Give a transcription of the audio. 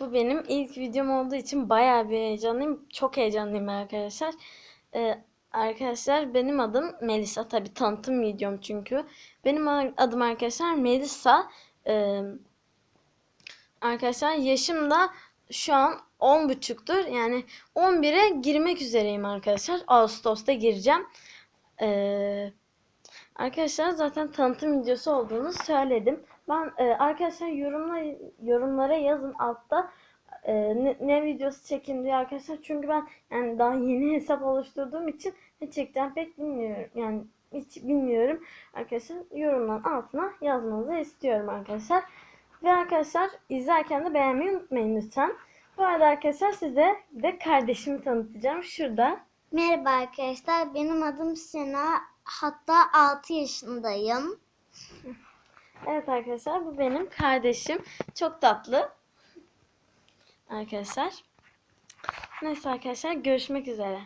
Bu benim ilk videom olduğu için bayağı bir heyecanlıyım. Çok heyecanlıyım arkadaşlar. Ee, arkadaşlar benim adım Melisa. Tabii tanıtım videom çünkü. Benim adım arkadaşlar Melisa. Ee, arkadaşlar yaşım da şu an 10 buçuktur. Yani 11'e girmek üzereyim arkadaşlar. Ağustos'ta gireceğim. Ee, arkadaşlar zaten tanıtım videosu olduğunu söyledim. Ben e, arkadaşlar yorumla, yorumlara yazın altta e, ne, ne videosu çekin diye arkadaşlar. Çünkü ben yani daha yeni hesap oluşturduğum için ne çekeceğim pek bilmiyorum. Yani hiç bilmiyorum. Arkadaşlar yorumların altına yazmanızı istiyorum arkadaşlar. Ve arkadaşlar izlerken de beğenmeyi unutmayın lütfen. Bu arada arkadaşlar size de kardeşimi tanıtacağım. Şurada. Merhaba arkadaşlar, benim adım Sena. Hatta 6 yaşındayım. Evet arkadaşlar bu benim kardeşim. Çok tatlı. Arkadaşlar. Neyse arkadaşlar görüşmek üzere.